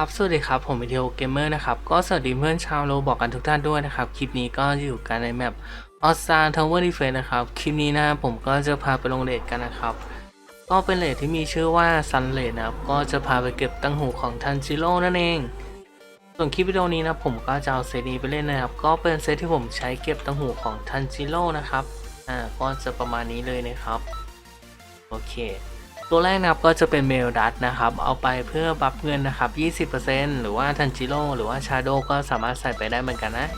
ครับสวัสดีครับ ผมวิดีโอเกมเมอร์นะครับ ก็สวัสดีเพื่อนชาวโลบอกกันทุกท่านด้วยนะครับ คลิปนี้ก็อยู่กันในแมปออสซาทาวเวอร์ดีเฟนนะครับ คลิปนี้นะผมก็จะพาไปลงเลดกันนะครับ ก็เป็นเลดที่มีชื่อว่าซันเลดนะครับ ก็จะพาไปเก็บตั้งหูของทันจิโร่นั่นเอง ส่วนคลิปวิดีโอนี้นะผมก็จะเอาเซตนี้ไปเล่นนะครับ ก็เป็นเซตที่ผมใช้เก็บตั้งหูของทันจิโร่นะครับ อ่าก็จะประมาณนี้เลยนะครับ โอเค ตัวแรกนะครับก็จะเป็นเมลดัตนะครับ เอาไปเพื่อบัฟเงินนะครับ 20%หรือว่าทันจิโร่หรือว่าชาโดก็สามารถใส่ไปได้เหมือนกันนะ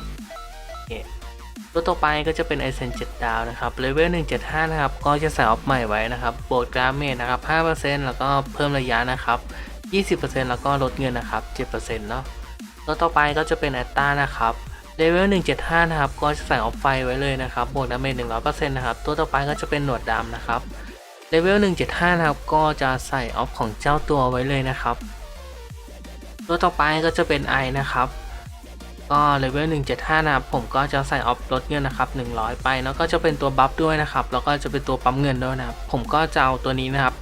ตัวต่อไปก็จะเป็นไอเซน7ดาวนะครับเลเวล175 นะครับ ก็จะใส่ออฟใหม่ไว้นะครับโบดกราเมจนะครับ 5%แล้วก็เพิ่มระยะนะครับ 20%แล้วก็ลดเงินนะครับ 7%เนาะตัวต่อไปก็จะเป็นแอตตานะครับเลเวล175 นะครับ ก็จะใส่ออฟไฟไว้เลยนะครับบวกดาเมจ100%นะครับ ตัวต่อไปก็จะเป็นหนวดดำนะครับ เลเวล175 นะครับ ก็จะใส่ออฟของเจ้าตัวไว้เลยนะครับ ตัวต่อไปก็จะเป็นไอนะครับ ก็เลเวล175 นะครับ ผมก็จะใส่ออฟลดเงินนะครับ 100 ไป แล้วก็จะเป็นตัวบัฟด้วยนะครับ แล้วก็จะเป็นตัวปั๊มเงินด้วยนะครับ ผมก็จะเอาตัวนี้นะครับ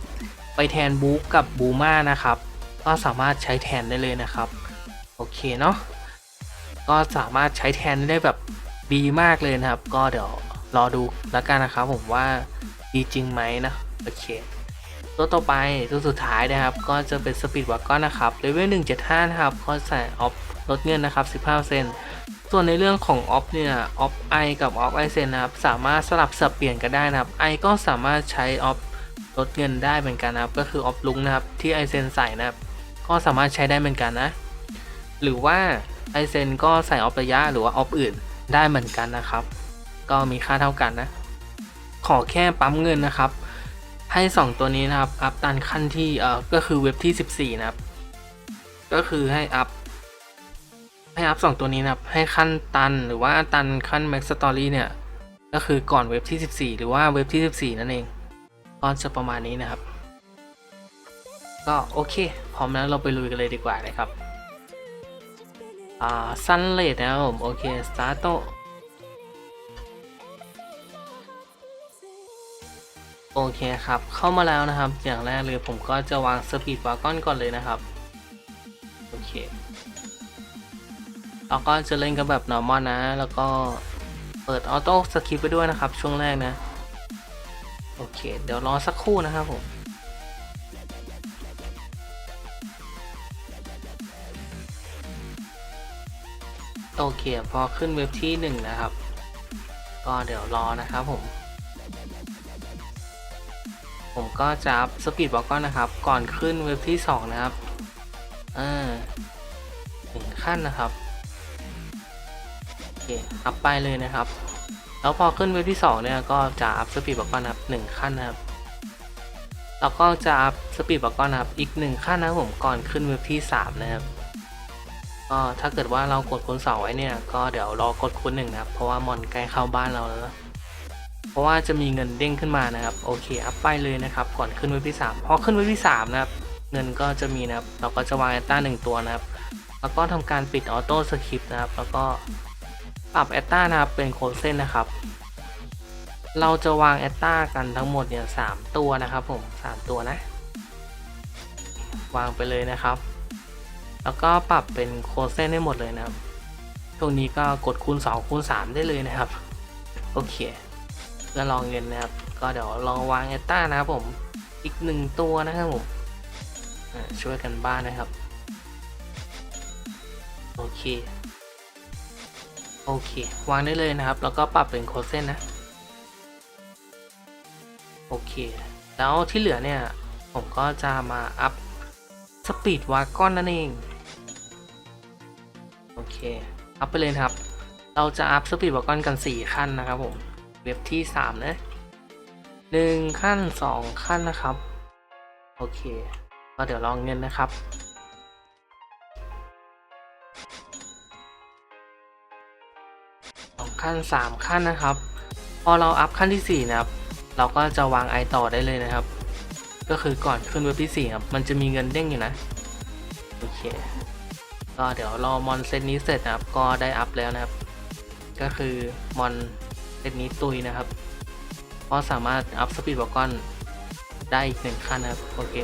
ไปแทนบู๊กับบูมานะครับ ก็สามารถใช้แทนได้เลยนะครับ โอเคเนาะ ก็สามารถใช้แทนได้แบบดีมากเลยนะครับ ก็เดี๋ยวรอดูแล้วกันนะครับผมว่าดีจริงไหมนะ โอเค ตัวต่อไปตัวสุดท้ายนะครับ ก็จะเป็นสปีดวักก้อนนะครับเลเวล175 นะครับก็ใส่ออฟลดเงินนะครับ 15%ส่วนในเรื่องของออฟเนี่ยออฟไอกับออฟไอเซนนะครับ สามารถสลับสับเปลี่ยนกันได้นะครับไอก็สามารถใช้ออฟลดเงินได้เหมือนกันนะครับ ก็คือออฟลุงนะครับที่ไอเซนใส่นะครับ ก็สามารถใช้ได้เหมือนกันนะ หรือว่าไอเซนก็ใส่ออฟระยะหรือว่าออฟอื่นได้เหมือนกันนะครับ ก็มีค่าเท่ากันนะ ขอแค่ปั๊มเงินนะครับ ให้ 2 ตัวนี้นะครับ อัพตันขั้นที่เอ่อก็คือเว็บที่ 14 นะครับ ก็คือให้อัพให้อัพ2ตัวนี้นะครับ ให้ขั้นตันหรือว่าตันขั้น Max Story เนี่ย ก็คือก่อนเว็บที่ 14 หรือว่าเว็บที่ 14 นั่นเองก็จะประมาณนี้นะครับ ก็โอเค พร้อมแล้วเราไปลุยกันเลยดีกว่านะครับ อ่าซันเลดนะครับผม โอเคสตาร์โต โอเคครับ เข้ามาแล้วนะครับ อย่างแรกเลยผมก็จะวางสปีดวากอนก่อนเลยนะครับ โอเคเราก็จะเล่นกันแบบ normal นะ แล้วก็เปิดออโต้สคริปไปด้วยนะครับ ช่วงแรกนะ โอเค เดี๋ยวรอสักครู่นะครับผมโอเค พอขึ้นเว็บที่หนึ่งนะครับ ก็เดี๋ยวรอนะครับผม ก็จะอัพสปีดบอกก่อนนะครับ ก่อนขึ้นเว็บที่ 2 นะครับอ่าหนึ่งขั้นนะครับโอเคอัพไปเลยนะครับ แล้วพอขึ้นเว็บที่ 2 เนี่ยก็จะอัพสปีดบอกก่อนนะครับหนึ่งขั้นนะครับแล้วก็จะอัพสปีดบอกก่อนนะครับอีกหนึ่งขั้นนะผมก่อนขึ้นเว็บที่ 3 นะครับก็ถ้าเกิดว่าเรากดคูณสองไว้เนี่ย ก็เดี๋ยวรอกดคูณหนึ่งนะครับ เพราะว่ามอนใกล้เข้าบ้านเราแล้ว เพราะว่าจะมีเงินเด้งขึ้นมานะครับ โอเค อัพไปเลยนะครับ ก่อนขึ้นเว็บที่ 3 พอขึ้นเว็บที่ 3 นะครับ เงินก็จะมีนะครับ เราก็จะวางแอตตาหนึ่งตัวนะครับ แล้วก็ทำการปิดออโต้สคริปต์นะครับ แล้วก็ปรับแอตตานะครับ เป็นโคเซนนะครับ เราจะวางแอตตากันทั้งหมดเนี่ยสามตัวนะครับผมสามตัวนะ วางไปเลยนะครับ แล้วก็ปรับเป็นโคเซนให้หมดเลยนะครับ ตรงนี้ก็กดคูณ2คูณ3ได้เลยนะครับ โอเค พื่อลองเงินนะครับ ก็เดี๋ยวลองวางแอตตานะครับผมอีกหนึ่งตัวนะครับผมช่วยกันบ้านนะครับ โอเค โอเค วางได้เลยนะครับ แล้วก็ปรับเป็นโคเซนนะ โอเค แล้วที่เหลือเนี่ย ผมก็จะมาอัพสปีดวากอนนั่นเอง โอเค อัพไปเลยครับ เราจะอัพสปีดวากอนกัน 4 ขั้นนะครับผม ว็บที่ 3 นะหนึ่งขั้น 2 ขั้นนะครับ โอเค ก็เดี๋ยวลองเงินนะครับสองขั้น 3 ขั้นนะครับ พอเราอัพขั้นที่ 4 นะครับ เราก็จะวางไอต่อได้เลยนะครับ ก็คือก่อนขึ้นเว็บที่ 4 ครับ มันจะมีเงินเด้งอยู่นะ โอเค ก็เดี๋ยวรอมอนเซตนี้เสร็จนะครับ ก็ได้อัพแล้วนะครับ ก็คือมอน เซตนี้ตุยนะครับก็สามารถอัพสปีดบอกก้อนได้อีกหนึ่งขั้นนะครับ โอเค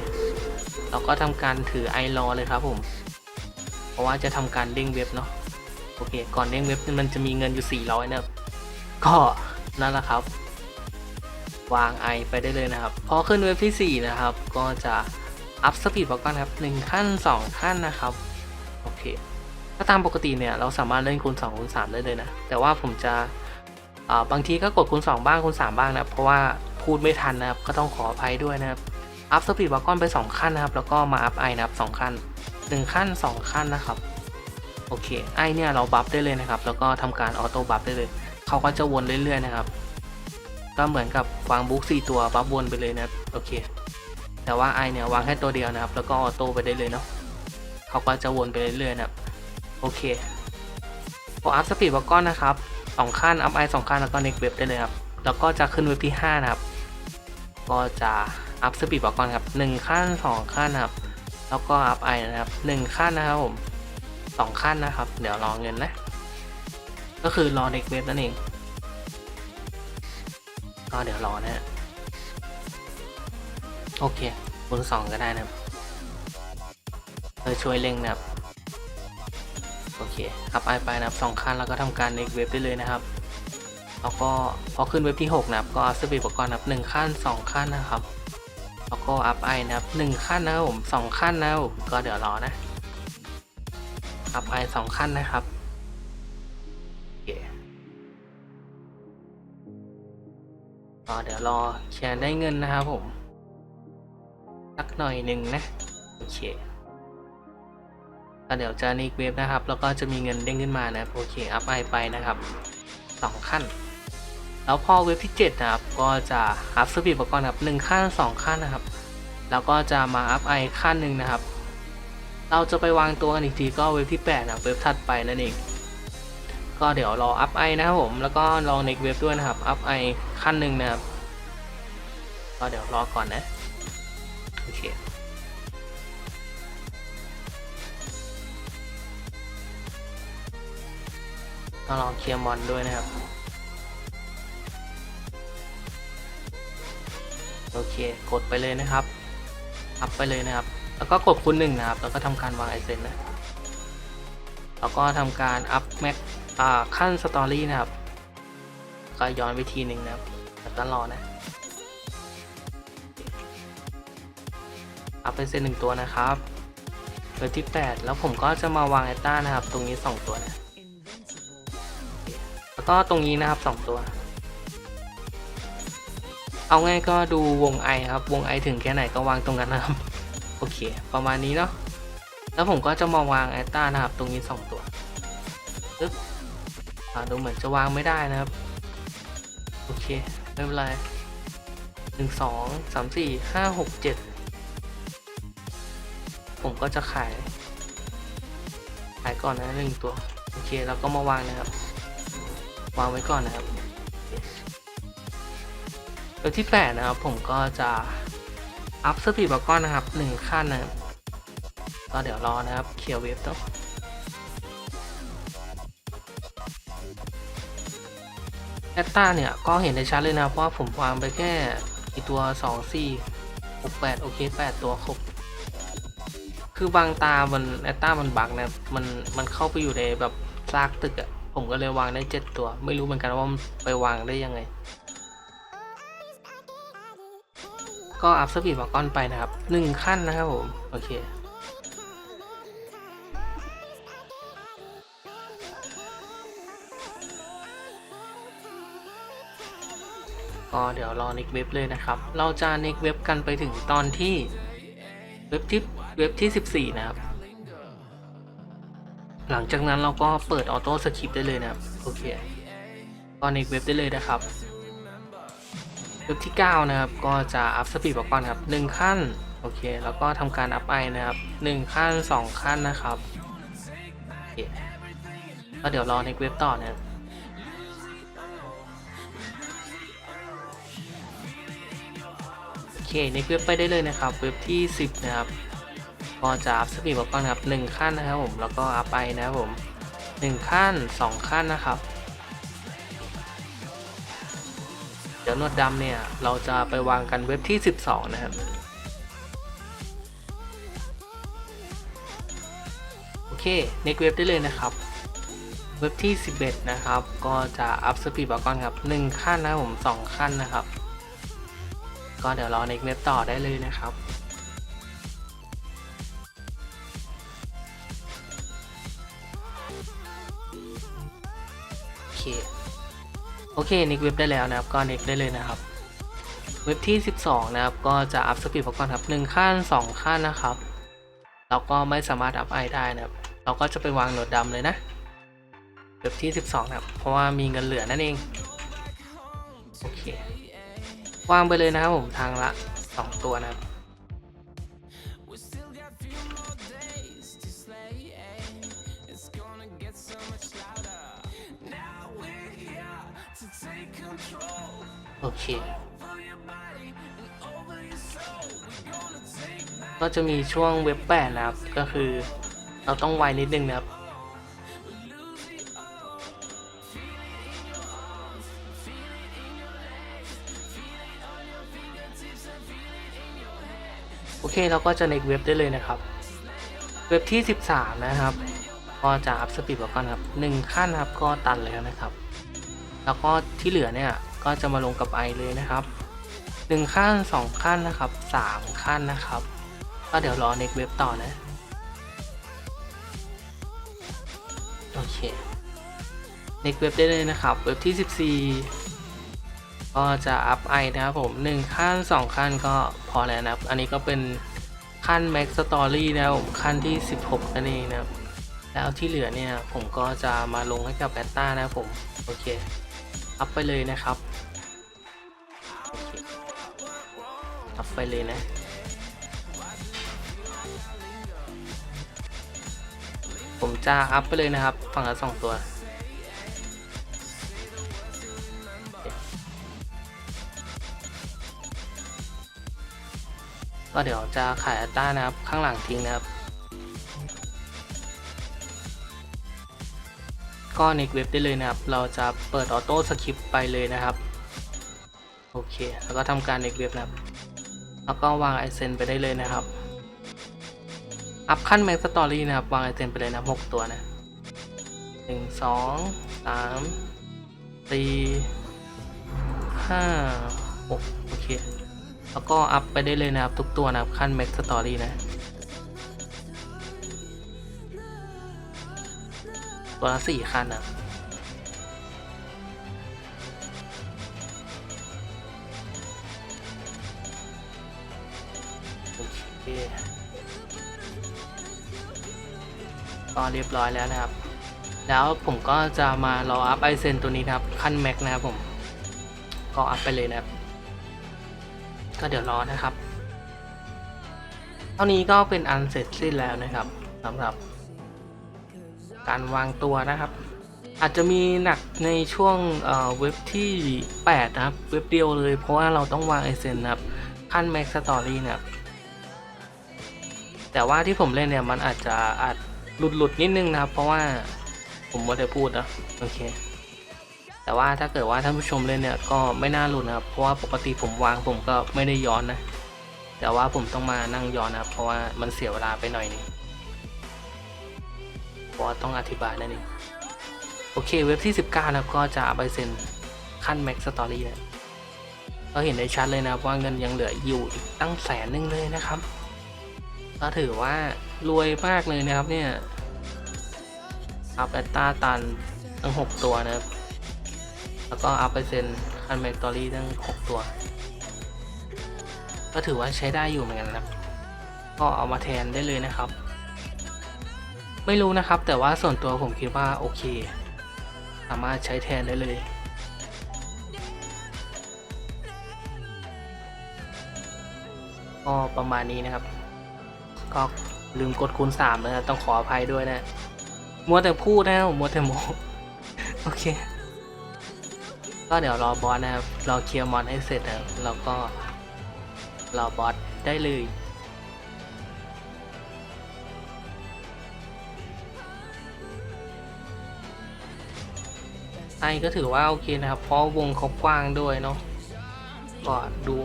เราก็ทำการถือไอรอเลยครับผม เพราะว่าจะทำการเด้งเว็บเนาะ โอเค ก่อนเด้งเว็บมันจะมีเงินอยู่ 400นะครับ ก็นั่นแหละครับ วางไอไปได้เลยนะครับ พอขึ้นเว็บที่ 4 นะครับ ก็จะอัพสปีดบอกก่อนครับ1ขั้น 2 ขั้นนะครับ โอเคถ้าตามปกติเนี่ย เราสามารถเล่นคูณ2คูณ3ได้เลยนะ แต่ว่าผมจะ บางทีก็กดคูณ2บ้างคูณ3บ้างนะเพราะว่าพูดไม่ทันนะครับก็ต้องขออภัยด้วยนะครับอัพสปีดบอกก่อนไป 2 ขั้นนะครับ แล้วก็มาอัพไอนะครับ 2 ขั้น 1 ขั้น 2 ขั้นนะครับ โอเคไอเนี่ยเราบัฟได้เลยนะครับ แล้วก็ทำการออโต้บัฟได้เลย เขาก็จะวนเรื่อยๆนะครับ ก็เหมือนกับวางบุ๊กสี่ตัวบัฟวนไปเลยนะโอเค แต่ว่าไอเนี่ยวางแค่ตัวเดียวนะครับ แล้วก็ออโต้ไปได้เลยเนาะเขาก็จะวนไปเรื่อยๆนะครับ โอเคพออัพสปีดบอกก้อนนะครับ สองขั้นอัพไอสองขั้นแล้วก็เน็กเว็บได้เลยครับ แล้วก็จะขึ้นเว็บที่ 5 นะครับ ก็จะอัพสปีดบอกก้อนครับหนึ่งขั้นสองขั้นนะครับ แล้วก็อัพไอนะครับหนึ่งขั้นนะครับผมสองขั้นนะครับ เดี๋ยวรอเงินนะ ก็คือรอเน็กเว็บนั่นเอง ก็เดี๋ยวรอนะฮะ โอเคคูณสองก็ได้นะครับเพื่อช่วยเร่งนะครับ โอเคอัพไอไปนะครับสองขั้นแล้วก็ทำการเน็กเว็บได้เลยนะครับ แล้วก็พอขึ้นเว็บที่ 6 นะครับ ก็อัพสปีดอุปกรณ์นะครับหนึ่งขั้น 2 ขั้นนะครับ แล้วก็อัพไอนะครับหนึ่งขั้นนะครับผมสองขั้นนะครับผมก็เดี๋ยวรอนะอัพไอสองขั้นนะครับโอเคก็เดี๋ยวรอแชร์ได้เงินนะครับผม สักหน่อยหนึ่งนะ โอเค เดี๋ยวจะนิกเว็บนะครับ แล้วก็จะมีเงินเด้งขึ้นมานะโอเคอัพไอไปนะครับสองขั้น แล้วพอเว็บที่ 7 นะครับ ก็จะอัพสปีดอุปกรณ์ครับหนึ่งขั้น 2 ขั้นนะครับ แล้วก็จะมาอัพไอขั้นหนึ่งนะครับ เราจะไปวางตัวกันอีกทีก็เว็บที่8นะเว็บถัดไปนั่นเองก็เดี๋ยวรออัพไอนะครับผม แล้วก็ลองเน็กเว็บด้วยนะครับ อัพไอขั้นหนึ่งนะครับ ก็เดี๋ยวรอก่อนนะ โอเค ก็ลองเคลียร์มอนด้วยนะครับ โอเค กดไปเลยนะครับอัพไปเลยนะครับ แล้วก็กดคูณหนึ่งนะครับ แล้วก็ทำการวางไอเซนนะ แล้วก็ทำการอัพแม็กขั้นสตอรี่นะครับ ก็ย้อนไปทีหนึ่งนะครับแล้วก็รอนะ อัพไปเซนหนึ่งตัวนะครับเบอร์ที่ 8 แล้วผมก็จะมาวางไอต้านะครับ ตรงนี้ 2 ตัวนะแล้ว ก็ตรงนี้นะครับ 2 ตัว เอาง่ายก็ดูวงไอครับ วงไอถึงแค่ไหนก็วางตรงนั้นนะครับ โอเค ประมาณนี้เนาะ แล้วผมก็จะมาวางไอต้านะครับ ตรงนี้ 2 ตัวปึ๊บดูเหมือนจะวางไม่ได้นะครับ โอเค ไม่เป็นไรหนึ่งสองสามสี่ห้าหกเจ็ดผมก็จะขาย ขายก่อนนะหนึ่งตัว โอเค แล้วก็มาวางนะครับ วางไว้ก่อนนะครับตัวที่8นะครับผมก็จะอัพสปีดบาก้อนนะครับหนึ่งขั้นนะครับก็เดี๋ยวรอนะครับเคลียร์เว็บต้องแอตตาเนี่ย ก็เห็นได้ชัดเลยนะเพราะว่าผมวางไปแค่อีตัว 2 4 6 8 โอเค 8 ตัวครบ คือบางตามันแอตตามันบักนะมันมันเข้าไปอยู่ในแบบซากตึกอะ ผมก็เลยวางได้7ตัว ไม่รู้เหมือนกันว่ามันไปวางได้ยังไง ก็อัพสปีดมาก้อนไปนะครับ1ขั้นนะครับผม โอเคก็เดี๋ยวรอเน็กเว็บเลยนะครับ เราจะเน็กเว็บกันไปถึงตอนที่เว็บที่เว็บที่ 14 นะครับ หลังจากนั้นเราก็เปิดออโต้สคริปต์ได้เลยนะครับ โอเคก็เน็กเว็บได้เลยนะครับ เว็บที่ 9 นะครับ ก็จะอัพสปีดบอกก่อนครับ 1 ขั้น โอเค แล้วก็ทำการอัพไอนะครับ 1 ขั้น 2 ขั้นนะครับโอเคก็เดี๋ยวรอเน็กเว็บต่อนะครับโอเคในเว็บไปได้เลยนะครับ เว็บที่ 10 นะครับ ก็จะอัพสปีดบอกก่อนครับ1ขั้นนะครับผมแล้วก็อัพไปนะครับผม1ขั้น 2 ขั้นนะครับ เดี๋ยวนวดดำเนี่ยเราจะไปวางกันเว็บที่ 12 นะครับโอเคเค next เว็บได้เลยนะครับ เว็บที่ 11 นะครับ ก็จะอัพสปีดบอกก่อนครับ1ขั้นนะครับผม 2 ขั้นนะครับ ก็เดี๋ยวรอ next เว็บต่อได้เลยนะครับ โอเค next เว็บได้แล้วนะครับก็ next ได้เลยนะครับ เว็บที่ 12 นะครับ ก็จะอัพสปีดบอกก่อนครับ1ขั้น 2 ขั้นนะครับเราก็ไม่สามารถอัพไอได้นะครับ เราก็จะไปวางโหนดดำเลยนะ เว็บที่ 12 นะครับ เพราะว่ามีเงินเหลือนั่นเองโอเควางไปเลยนะครับผมทางละ 2 ตัวนะครับ โอเค ก็จะมีช่วงเว็บ8นะครับ ก็คือเราต้องไวนิดนึงนะครับโอเคเราก็จะในเว็บได้เลยนะครับ เว็บที่ 13 นะครับ ก็จะอัพสปีดก่อนครับ1ขั้นนะครับก็ตันแล้วนะครับ แล้วก็ที่เหลือเนี่ย ก็จะมาลงกับไอเลยนะครับ 1 ขั้น 2 ขั้นนะครับ 3 ขั้นนะครับ ก็เดี๋ยวรอ next เว็บต่อนะ โอเค next เว็บได้เลยนะครับ เว็บที่ 14 ก็จะอัพไอนะครับผม 1 ขั้น 2 ขั้นก็พอแล้วนะครับ อันนี้ก็เป็นขั้น Max Story นะครับผมขั้นที่ 16 นั่นเองนะครับแล้วที่เหลือเนี่ยผมก็จะมาลงให้กับแบตต้านะครับผม โอเค อัพไปเลยนะครับ ไปเลยนะ ผมจะอัพไปเลยนะครับ ฝั่งละสองตัว ก็เดี๋ยวจะขายอัต้านะครับ ข้างหลังทิ้งนะครับ ก็ในเว็บได้เลยนะครับ เราจะเปิดออโต้สคริปต์ไปเลยนะครับ โอเค แล้วก็ทำการในเว็บนะครับ แล้วก็วางไอเซนไปได้เลยนะครับ อัพขั้นแม็กสตอรี่นะครับ วางไอเซนไปเลยนะหกตัวนะหนึ่งสองสามสี่ห้าหกโอเค แล้วก็อัพไปได้เลยนะครับ ทุกตัวนะครับ ขั้นแม็กสตอรี่นะ ตัวละสี่ขั้นนะ เคก็เรียบร้อยแล้วนะครับ แล้วผมก็จะมารออัพไอเซนตัวนี้นะครับ ขั้นแม็กนะครับผม ก็อัพไปเลยนะครับ ก็เดี๋ยวรอนะครับ เท่านี้ก็เป็นอันเสร็จสิ้นแล้วนะครับสำหรับการวางตัวนะครับ อาจจะมีหนักในช่วงเเว็บที่ 8 นะครับ เว็บเดียวเลยเพราะว่าเราต้องวางไอเซนนะครับ ขั้น Max Story นะครับ แต่ว่าที่ผมเล่นเนี่ยมันอาจจะอาจหลุดหลุดๆนิดนึงนะครับ เพราะว่าผมไม่ได้พูดนะโอเค แต่ว่าถ้าเกิดว่าท่านผู้ชมเล่นเนี่ยก็ไม่น่าหลุดนะครับ เพราะว่าปกติผมวางผมก็ไม่ได้ย้อนนะ แต่ว่าผมต้องมานั่งย้อนนะครับ เพราะว่ามันเสียเวลาไปหน่อยนึงเพราะต้องอธิบายนั่นเองโอเคเว็บที่ 19 นะครับก็จะใบเซ็นขั้น Max Story นะก็เห็นได้ชัดเลยนะครับว่าเงินยังเหลืออยู่อีกตั้งแสนนึงเลยนะครับ ก็ถือว่ารวยมากเลยนะครับเนี่ยอัพแอตตาตันทั้ง 6 ตัวนะครับ แล้วก็อัพไปอร์เซ็นคันแมกตอรี่ทั้ง 6 ตัว ก็ถือว่าใช้ได้อยู่เหมือนกันนะครับ ก็เอามาแทนได้เลยนะครับ ไม่รู้นะครับแต่ว่าส่วนตัวผมคิดว่าโอเค สามารถใช้แทนได้เลยก็ประมาณนี้นะครับ ก็ลืมกดคูณ3นะครับต้องขออภัยด้วยนะมัวแต่พูดนะมัวแต่โมโอเค ก็เดี๋ยวรอบอสนะครับรอเคลียร์มอนให้เสร็จนะแล้วก็รอบอสได้เลยไอก็ถือว่าโอเคนะครับ เพราะวงเขากว้างด้วยเนาะก็ดู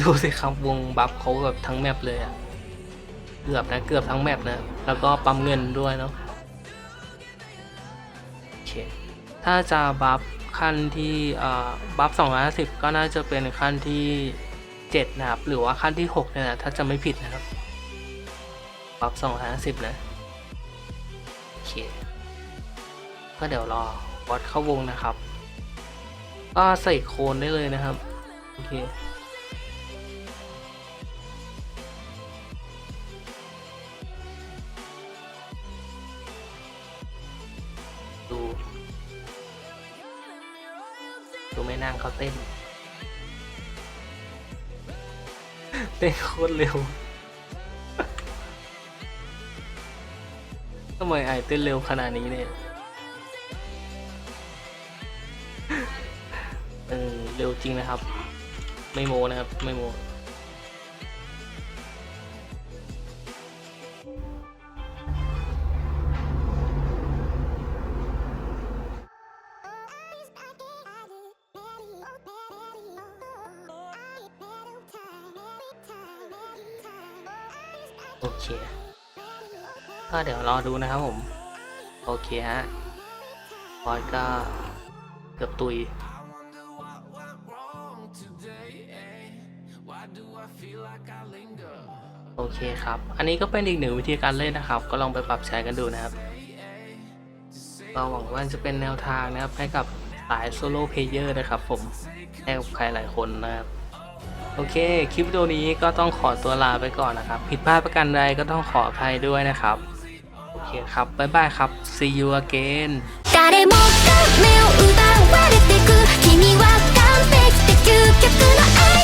ดูสิครับวงบัฟเขาแบบทั้งแมปเลยอะ กือบนะเกือบทั้งแมปนะแล้วก็ปั๊มเงินด้วยเนาะโอเคถ้าจะบัฟขั้นที่อ่าบัฟ250 ก็น่าจะเป็นขั้นที่ 7 นะครับ หรือว่าขั้นที่ 6 เนี่ยนะถ้าจะไม่ผิดนะครับ บัฟ250 นะ โอเค ก็เดี๋ยวรอวัดเข้าวงนะครับ ก็ใส่โคนได้เลยนะครับ โอเค เขาเต้น เต้นโคตรเร็วทำไมไอเต้นเร็วขนาดนี้เนี่ยเออเร็วจริงนะครับ ไม่โมนะครับ ไม่โม เดี๋ยวรอดูนะครับผม โอเคฮะบอสก็เกือบตุย โอเคครับ อันนี้ก็เป็นอีกหนึ่งวิธีการเล่นนะครับ ก็ลองไปปรับใช้กันดูนะครับก็หวังว่าจะเป็นแนวทางนะครับให้กับสายโซโล่เพลเยอร์นะครับผมให้กับใครหลายคนนะครับ โอเค คลิปวิดีโอนี้ก็ต้องขอตัวลาไปก่อนนะครับ ผิดพลาดประการใดก็ต้องขออภัยด้วยนะครับ เคครับ บ๊ายบายครับ see you again 誰もが目を奪われてく君は完璧で究極の愛